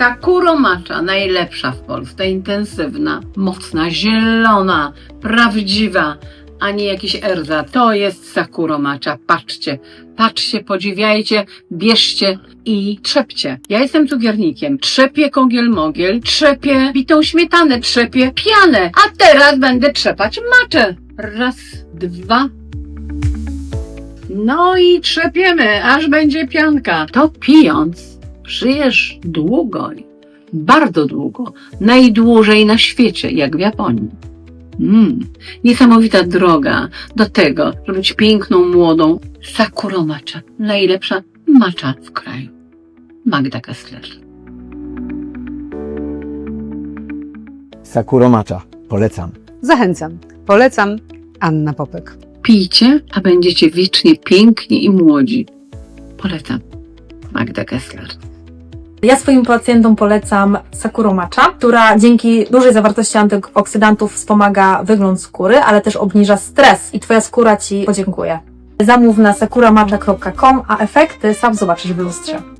Sakuro Matcha, najlepsza w Polsce, intensywna, mocna, zielona, prawdziwa, a nie jakiś erza. To jest Sakuro Matcha. Patrzcie, patrzcie, podziwiajcie, bierzcie i trzepcie. Ja jestem cukiernikiem. Trzepię kągiel-mogiel, trzepię bitą śmietanę, trzepię pianę, a teraz będę trzepać maczę. Raz, dwa, no i trzepiemy, aż będzie pianka. To pijąc, żyjesz długo, bardzo długo, najdłużej na świecie, jak w Japonii. Mm, niesamowita droga do tego, żeby być piękną, młodą Sakuro Matcha. Najlepsza macza w kraju. Magda Kessler. Sakuro Matcha. Polecam. Zachęcam. Polecam. Anna Popek. Pijcie, a będziecie wiecznie piękni i młodzi. Polecam. Magda Kessler. Ja swoim pacjentom polecam Sakuro Matcha, która dzięki dużej zawartości antyoksydantów wspomaga wygląd skóry, ale też obniża stres i Twoja skóra Ci podziękuje. Zamów na sakuramatcha.com, a efekty sam zobaczysz w lustrze.